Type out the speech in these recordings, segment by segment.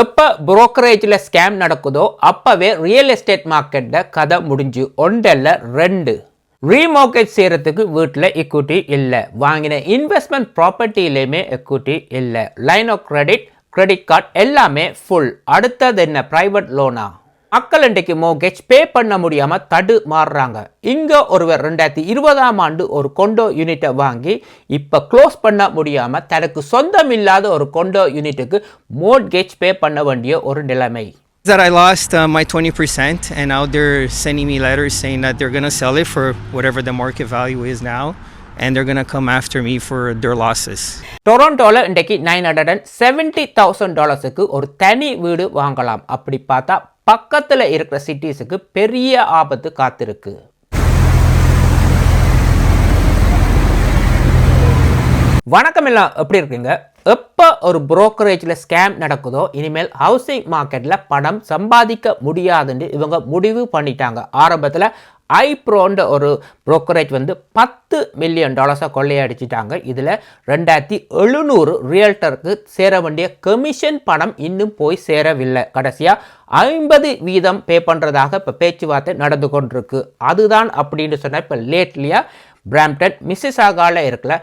எப்போ புரோக்கரேஜில் ஸ்கேம் நடக்குதோ அப்போவே ரியல் எஸ்டேட் மார்க்கெட்டில் கதை முடிஞ்சு ஒன்றில் ரெண்டு. ரீமார்க்கெட் செய்கிறதுக்கு வீட்டில் equity இல்லை. வாங்கின இன்வெஸ்ட்மெண்ட் ப்ராப்பர்ட்டியிலையுமே equity இல்லை. Line of credit credit card எல்லாமே ஃபுல் அடுத்தது என்ன? ப்ரைவேட் லோனா மக்கள் இன்றைக்கு மோகேஜ் பே பண்ண முடியாமல் தடு மாறுறாங்க. இங்கே ஒருவர் ரெண்டாயிரத்தி இருபதாம் ஆண்டு ஒரு கொண்டோ யூனிட்டை வாங்கி இப்போ க்ளோஸ் பண்ண முடியாமல் தனக்கு சொந்தம் இல்லாத ஒரு கொண்டோ யூனிட்டுக்கு மோட்கேஜ் பே பண்ண வேண்டிய ஒரு நிலைமை. That I lost uh, my 20% and now they're sending me letters saying that they're going to sell it for whatever the market value is now and they're going to come after me for their losses. டொரண்டோவில் இன்றைக்கு nine hundred and seventy thousand டாலர்ஸுக்கு ஒரு தனி வீடு வாங்கலாம். அப்படி பார்த்தா பக்கத்தில் இருக்கிற சிட்டிஸுக்கு பெரிய ஆபத்து காத்திருக்கு. வணக்கம் எல்லாம் எப்படி இருக்கீங்க? எப்போ ஒரு புரோக்கரேஜில் ஸ்கேம் நடக்குதோ இனிமேல் ஹவுசிங் மார்க்கெட்டில் பணம் சம்பாதிக்க முடியாதுன்னு இவங்க முடிவு பண்ணிட்டாங்க. ஆரம்பத்தில் ஐப்ரோன்ற ஒரு ப்ரோக்கரேஜ் வந்து பத்து மில்லியன் டாலர்ஸாக கொள்ளையடிச்சிட்டாங்க. இதில் ரெண்டாயிரத்தி எழுநூறு ரியல்டருக்கு சேர வேண்டிய கமிஷன் பணம் இன்னும் போய் சேரவில்லை. கடைசியாக ஐம்பது வீதம் பே பண்ணுறதாக இப்போ பேச்சுவார்த்தை நடந்து கொண்டிருக்கு. அதுதான் அப்படின்னு சொன்னால் இப்போ லேட்லியாக பிராம்டன் மிஸ்ஸிசாகால இருக்கிற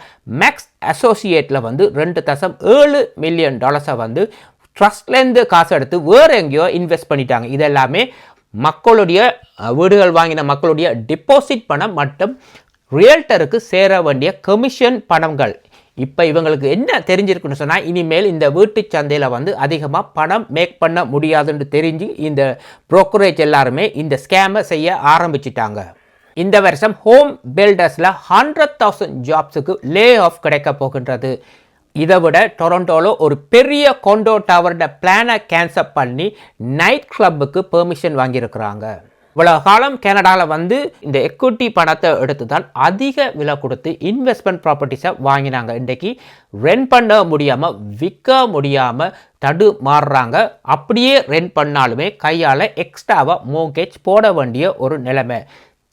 மேக்ஸ் அசோசியேட்டில் வந்து ரெண்டு தசம் ஏழு மில்லியன் டாலர்ஸை வந்து ட்ரஸ்ட்லேருந்து காசு எடுத்து வேறு எங்கேயோ இன்வெஸ்ட் பண்ணிட்டாங்க. இதெல்லாமே மக்களுடைய வீடுகள் வாங்கின மக்களுடைய டிபாசிட் பணம் மற்றும் ரியல்டருக்கு சேர வேண்டிய கமிஷன் பணங்கள். இப்போ இவங்களுக்கு என்ன தெரிஞ்சிருக்குன்னு சொன்னால் இனிமேல் இந்த வீட்டு சந்தையில் வந்து அதிகமாக பணம் மேக் பண்ண முடியாதுன்னு தெரிஞ்சு இந்த ப்ரோக்கரேஜ் எல்லாருமே இந்த ஸ்கேமை செய்ய ஆரம்பிச்சிட்டாங்க. இந்த வருஷம் ஹோம் பில்டர்ஸில் ஹண்ட்ரட் தௌசண்ட் ஜாப்ஸுக்கு லே ஆஃப் கிடைக்க போகின்றது. இதை விட டொரண்டோவில் ஒரு பெரிய கொண்டோ டவரோட பிளானை கேன்சல் பண்ணி நைட் கிளப்புக்கு பெர்மிஷன் வாங்கியிருக்கிறாங்க. இவ்வளோ காலம் கனடாவில் வந்து இந்த எக்விட்டி பணத்தை எடுத்து தான் அதிக விலை கொடுத்து இன்வெஸ்ட்மெண்ட் ப்ராப்பர்ட்டிஸை வாங்கினாங்க. இன்றைக்கி ரெண்ட் பண்ண முடியாமல் விற்க முடியாமல் தடு மாறுறாங்க அப்படியே ரெண்ட் பண்ணாலுமே கையால் எக்ஸ்ட்ராவாக மோகேஜ் போட வேண்டிய ஒரு நிலைமை.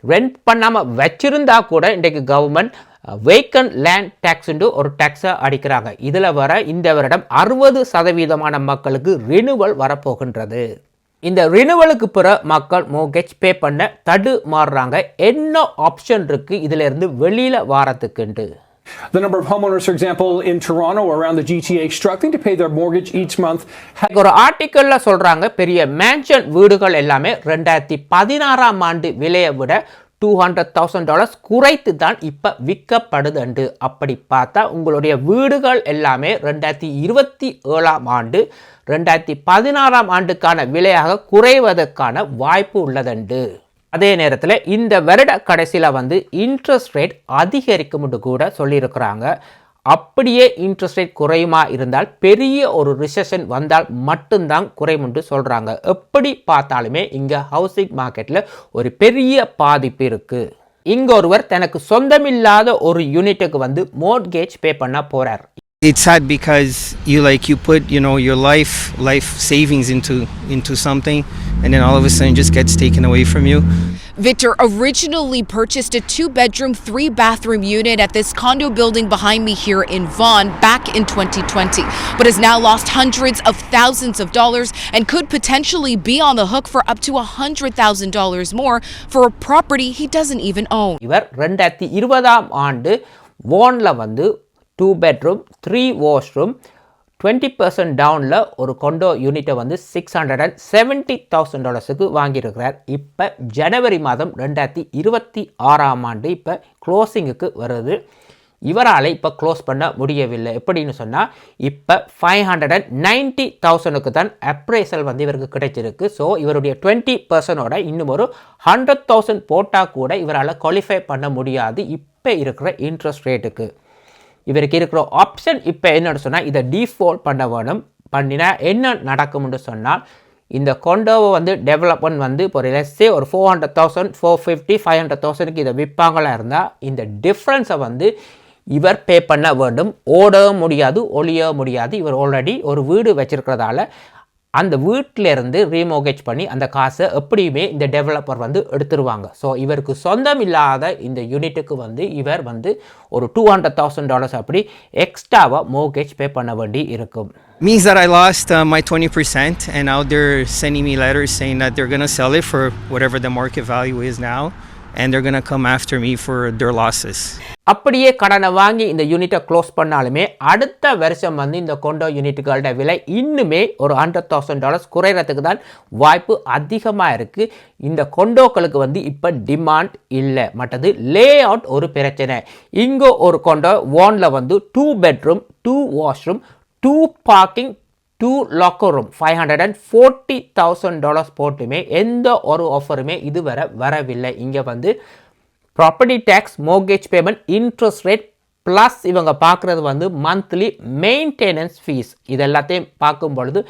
ரென்ட் பண்ணாமல் வச்சிருந்தா கூட இன்றைக்கு கவர்மெண்ட் வேக்கன் லேண்ட் டேக்ஸ்ண்டு ஒரு டேக்ஸை அடிக்கிறாங்க. இதில் வர இந்த வருடம் அறுபது சதவீதமான மக்களுக்கு ரினுவல் வரப்போகின்றது. இந்த ரினுவலுக்கு பிற மக்கள் மோகேஜ் பே பண்ண தடு மாறுறாங்க என்ன ஆப்ஷன் இருக்குது இதில் இருந்து வெளியில் வாரத்துக்குண்டு The number of homeowners, for example, in Toronto or around the GTA struggling to pay their mortgage each month ஒரு ஆர்டிக்கலில் சொல்கிறாங்க பெரிய மேன்ஷன் வீடுகள் எல்லாமே ரெண்டாயிரத்தி பதினாறாம் ஆண்டு விலையை விட டூ ஹண்ட்ரட் தௌசண்ட் டாலர்ஸ் குறைத்து தான் இப்போ விற்கப்படுதுண்டு. அப்படி பார்த்தா உங்களுடைய வீடுகள் எல்லாமே ரெண்டாயிரத்தி இருபத்தி ஏழாம் ஆண்டு ரெண்டாயிரத்தி பதினாறாம் ஆண்டுக்கான விலையாக குறைவதற்கான வாய்ப்பு உள்ளதுண்டு. அதே நேரத்தில் இந்த வருட கடைசியில் வந்து இன்ட்ரெஸ்ட் ரேட் அதிகரிக்கும்னு கூட சொல்லியிருக்கிறாங்க. அப்படியே இன்ட்ரெஸ்ட் ரேட் குறையுமா இருந்தால் பெரிய ஒரு ரிசெஷன் வந்தால் மட்டும்தான் குறையும் என்று சொல்கிறாங்க எப்படி பார்த்தாலுமே இங்கே ஹவுசிங் மார்க்கெட்டில் ஒரு பெரிய பாதிப்பு இருக்குது இங்கே ஒருவர் தனக்கு சொந்தமில்லாத ஒரு யூனிட்டுக்கு வந்து மோட்கேஜ் பே பண்ண போகிறார் It's sad because you like you put, you know, your life life savings into into something and then all of a sudden it just gets taken away from you. Victor originally purchased a two bedroom, three bathroom unit at this condo building behind me here in Vaughan back in 2020, but has now lost hundreds of thousands of dollars and could potentially be on the hook for up to $100,000 more for a property he doesn't even own. இவர் ரெண்டாயிரத்தி இருபதாம் ஆண்டு ஓனில் வந்து two bedroom three washroom twenty percent டவுனில் ஒரு condo யூனிட்டை வந்து six hundred and seventy thousand டாலர்ஸுக்கு வாங்கியிருக்கிறார். இப்போ ஜனவரி மாதம் ரெண்டாயிரத்தி இருபத்தி ஆறாம் ஆண்டு இப்போ க்ளோசிங்குக்கு வருது. இவரால் இப்போ க்ளோஸ் பண்ண முடியவில்லை. எப்படின்னு சொன்னால் இப்போ ஃபைவ் ஹண்ட்ரட் அண்ட் நைன்ட்டி தௌசண்டுக்கு தான் அப்ரைசல் வந்து இவருக்கு கிடைச்சிருக்கு. ஸோ இவருடைய டுவெண்ட்டி பர்சனோட இன்னும் ஒரு ஹண்ட்ரட் தௌசண்ட் போட்டால் கூட இவரால் குவாலிஃபை பண்ண முடியாது. இப்போ இருக்கிற இன்ட்ரெஸ்ட் ரேட்டுக்கு இவருக்கு இருக்கிற ஆப்ஷன் இப்போ என்னன்னு சொன்னால் இதை டிஃபால்ட் பண்ண வேணும். பண்ணினா என்ன நடக்கும்னு சொன்னால் இந்த கொண்டோவை வந்து டெவலப்மெண்ட் வந்து இப்போ லெஸ்ஸே ஒரு four hundred thousand four fifty five hundred தௌசண்ட்க்கு இதை விற்பாங்களா இருந்தால் இந்த டிஃப்ரென்ஸை வந்து இவர் பே பண்ண வேண்டும். ஓடவும் முடியாது ஒளியவும் முடியாது. இவர் ஆல்ரெடி ஒரு வீடு வச்சிருக்கிறதால அந்த வீட்டில இருந்து ரீமோகேஜ் பண்ணி அந்த காசை எப்படியுமே இந்த டெவலப்பர் வந்து எடுத்துருவாங்க ஸோ இவருக்கு சொந்தம் இல்லாத இந்த யூனிட்டுக்கு வந்து இவர் வந்து ஒரு டூ ஹண்ட்ரட் தௌசண்ட் டாலர்ஸ் அப்படி எக்ஸ்ட்ராவாக மோகேஜ் பே பண்ண வேண்டி இருக்கும் Means that I lost uh, my 20%, and now they're sending me letters saying that they're going to sell it for whatever the market value is now, and they're going to come after me for their losses. அப்படியே கடனை வாங்கி இந்த யூனிட்டை close பண்ணாலுமே அடுத்த வருஷம் வந்து இந்த கொண்டோ யூனிட்டுகளோட விலை இன்னுமே ஒரு ஹண்ட்ரட் தௌசண்ட் டாலர்ஸ் குறையிறதுக்கு தான் வாய்ப்பு அதிகமாக இருக்குது இந்த கொண்டோக்களுக்கு வந்து இப்போ டிமாண்ட் இல்லை. மற்றது லே அவுட் ஒரு பிரச்சனை. இங்கே ஒரு கொண்டோ ஓனில் வந்து two bedroom two washroom two parking two locker room five hundred and forty thousand dollars போட்டுமே எந்த ஒரு ஆஃபருமே இதுவரை வரவில்லை. இங்கே வந்து property tax mortgage payment interest rate plus இவங்க பார்க்குறது வந்து மந்த்லி மெயின்டெனன்ஸ் ஃபீஸ் இது எல்லாத்தையும் பார்க்கும் பொழுது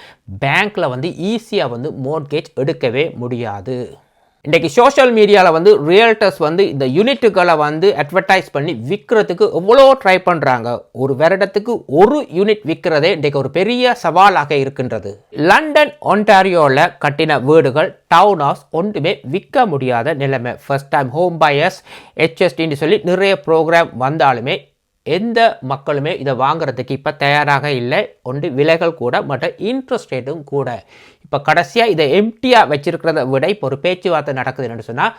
பேங்க்கில் வந்து ஈஸியாக வந்து மோர்கேஜ் எடுக்கவே முடியாது. இன்றைக்கி சோஷியல் மீடியாவில் வந்து ரியல்டர்ஸ் வந்து இந்த யூனிட்டுகளை வந்து அட்வர்டைஸ் பண்ணி விற்கிறதுக்கு எவ்வளோ ட்ரை பண்ணுறாங்க ஒரு வருடத்துக்கு ஒரு யூனிட் விற்கிறதே இன்றைக்கு ஒரு பெரிய சவாலாக இருக்கின்றது. லண்டன் ஒன்டாரியோவில் கட்டின வீடுகள் டவுன் ஹவுஸ் ஒன்றுமே விற்க முடியாத நிலைமை. ஃபர்ஸ்ட் டைம் ஹோம் பயர்ஸ் ஹெச்எஸ்டின்னு சொல்லி நிறைய ப்ரோக்ராம் வந்தாலுமே எந்த மக்களுமே இதை வாங்குறதுக்கு இப்போ தயாராக இல்லை. ஒன்று விலைகள் கூட மற்ற இன்ட்ரெஸ்ட் ரேட்டும் கூட. இப்போ கடைசியாக இதை எம்டியாக வச்சிருக்கிறத விட இப்போ ஒரு பேச்சுவார்த்தை நடக்குதுன்னு சொன்னால்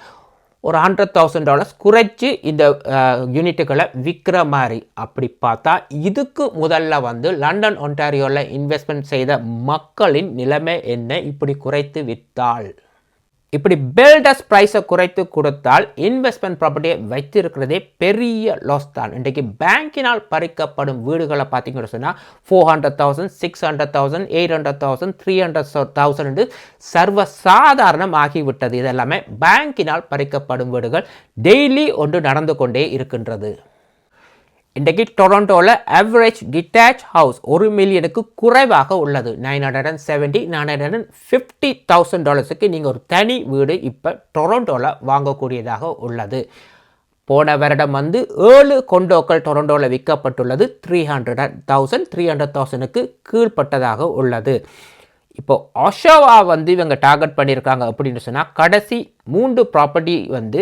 ஒரு ஹண்ட்ரட் தௌசண்ட் டாலர்ஸ் குறைச்சி இந்த யூனிட்டுகளை விற்கிற மாதிரி. அப்படி பார்த்தா இதுக்கு முதல்ல வந்து லண்டன் ஒன்டாரியோவில் இன்வெஸ்ட்மெண்ட் செய்த மக்களின் நிலைமை என்ன? இப்படி குறைத்து விற்றால் இப்படி பில்டர்ஸ் ப்ரைஸை குறைத்து கொடுத்தால் இன்வெஸ்ட்மெண்ட் ப்ராப்பர்ட்டியை வைத்திருக்கிறதே பெரிய லாஸ் தான். இன்றைக்கு பேங்கினால் பறிக்கப்படும் வீடுகளை பார்த்தீங்கன்னு சொன்னால் four hundred thousand six hundred thousand eight hundred thousand three hundred thousand சர்வசாதாரணம் ஆகிவிட்டது. இதெல்லாமே பேங்கினால் பறிக்கப்படும் வீடுகள் டெய்லி ஒன்று நடந்து கொண்டே இருக்கின்றது. இன்றைக்கு டொரண்டோவில் ஆவரேஜ் டிட்டாச் ஹவுஸ் ஒரு மில்லியனுக்கு குறைவாக உள்ளது. Nine hundred and seventy nine hundred and fifty thousand டாலர்ஸுக்கு நீங்கள் ஒரு தனி வீடு இப்போ டொரண்டோவில் வாங்கக்கூடியதாக உள்ளது. போன வருடம் வந்து ஏழு கொண்டோக்கள் டொரண்டோவில் விற்கப்பட்டுள்ளது. Three hundred thousand three hundred தௌசண்ட்க்கு கீழ்ப்பட்டதாக உள்ளது. இப்போ ஒஷோவா வந்து இவங்க டார்கெட் பண்ணியிருக்காங்க அப்படின்னு சொன்னால் கடைசி மூன்று ப்ராப்பர்ட்டி வந்து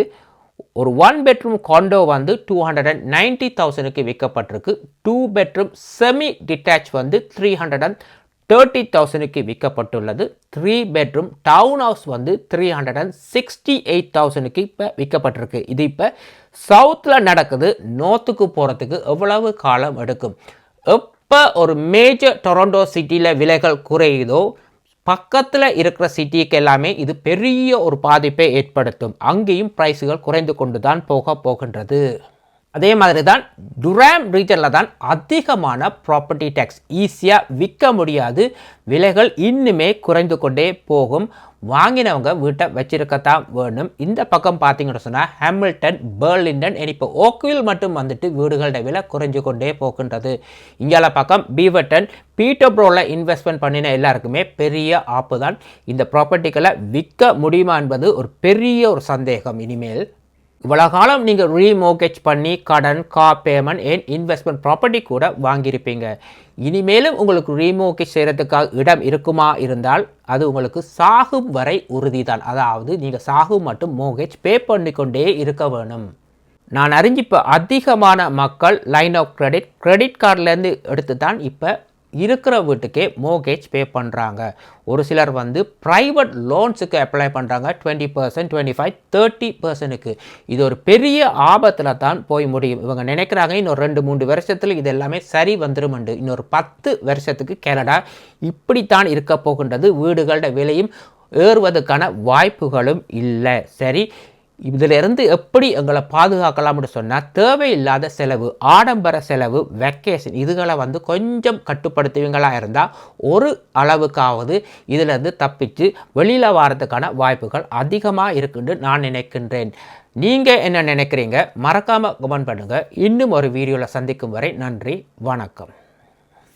ஒரு ஒன் பெட்ரூம் காண்டோ வந்து டூ ஹண்ட்ரட் அண்ட் நைன்டி தௌசண்ட்க்கு விற்கப்பட்டிருக்கு. டூ பெட்ரூம் செமி டிட்டாச் வந்து த்ரீ ஹண்ட்ரட் அண்ட் தேர்ட்டி தௌசண்ட்க்கு விற்கப்பட்டுள்ளது. த்ரீ பெட்ரூம் டவுன் ஹவுஸ் வந்து three hundred and sixty eight தௌசண்ட்க்கு இப்போ விற்கப்பட்டிருக்கு. இது இப்போ சவுத்தில் நடக்குது நோர்த்துக்கு போகிறதுக்கு எவ்வளவு காலம் எடுக்கும்? எப்போ ஒரு மேஜர் டொரண்டோ சிட்டியில் விலைகள் குறையுதோ பக்கத்தில் இருக்கிற சிட்டிக்கு எல்லாமே இது பெரிய ஒரு பாதிப்பை ஏற்படுத்தும். அங்கேயும் ப்ரைஸுகள் குறைந்து கொண்டு தான் போக போகின்றது. அதே மாதிரி தான் டுராம் ரீஜனில் தான் அதிகமான ப்ராப்பர்ட்டி டேக்ஸ் ஈஸியாக விற்க முடியாது. விலைகள் இன்னுமே குறைந்து கொண்டே போகும். வாங்கினவங்க வீட்டை வச்சிருக்கத்தான் வேணும். இந்த பக்கம் பார்த்தீங்கன்னு சொன்னால் ஹேமில்டன் பேர்லிண்டன் இப்போ ஓக்வில் மட்டும் வந்துட்டு வீடுகளோட விலை குறைஞ்சு கொண்டே போகின்றது. இங்கால பக்கம் பீவர்டன் பீட்டோப்ரோவில் இன்வெஸ்ட்மெண்ட் பண்ணின எல்லாருக்குமே பெரிய ஆப்பு தான் இந்த ப்ராப்பர்ட்டிகளை விற்க முடியுமா என்பது ஒரு பெரிய ஒரு சந்தேகம் இனிமேல். இவ்வளோ காலம் நீங்கள் ரீமோகேஜ் பண்ணி கடன் கா பேமெண்ட் ஏன் இன்வெஸ்ட்மெண்ட் ப்ராப்பர்ட்டி கூட வாங்கியிருப்பீங்க. இனிமேலும் உங்களுக்கு ரீமோகேஜ் செய்கிறதுக்காக இடம் இருக்குமா இருந்தால் அது உங்களுக்கு சாகும் வரை உறுதிதான். அதாவது நீங்கள் சாகும் மட்டும் மோகேஜ் பே பண்ணிக்கொண்டே இருக்க வேணும். நான் அறிஞ்சு இப்போ அதிகமான மக்கள் லைன் ஆஃப் கிரெடிட் கிரெடிட் கார்டிலேருந்து எடுத்து தான் இப்போ இருக்கிற வீட்டுக்கே மோகேஜ் பே பண்ணுறாங்க ஒரு சிலர் வந்து ப்ரைவேட் லோன்ஸுக்கு அப்ளை பண்ணுறாங்க twenty percent twenty five thirty பர்சன்ட்டுக்கு இது ஒரு பெரிய ஆபத்தில் தான் போய் முடியும். இவங்க நினைக்கிறாங்க இன்னொரு ரெண்டு மூன்று வருஷத்தில் இது எல்லாமே சரி வந்துருமெண்டு. இன்னொரு பத்து வருஷத்துக்கு கனடா இப்படித்தான் இருக்க போகின்றது. வீடுகளோட விலையும் ஏறுவதற்கான வாய்ப்புகளும் இல்லை. சரி இதிலிருந்து எப்படி எங்களை பாதுகாக்கலாம்னு சொன்னால் தேவையில்லாத செலவு ஆடம்பர செலவு வெக்கேஷன் இதுகளை வந்து கொஞ்சம் கட்டுப்படுத்துவீங்களா இருந்தால் ஒரு அளவுக்காவது இதிலிருந்து தப்பிச்சு வெளியில் வாரத்துக்கான வாய்ப்புகள் அதிகமாக இருக்குன்னு நான் நினைக்கின்றேன். நீங்கள் என்ன நினைக்கிறீங்க? மறக்காமல் கமெண்ட் பண்ணுங்கள் இன்னும் ஒரு வீடியோவில் சந்திக்கும் வரை நன்றி வணக்கம்.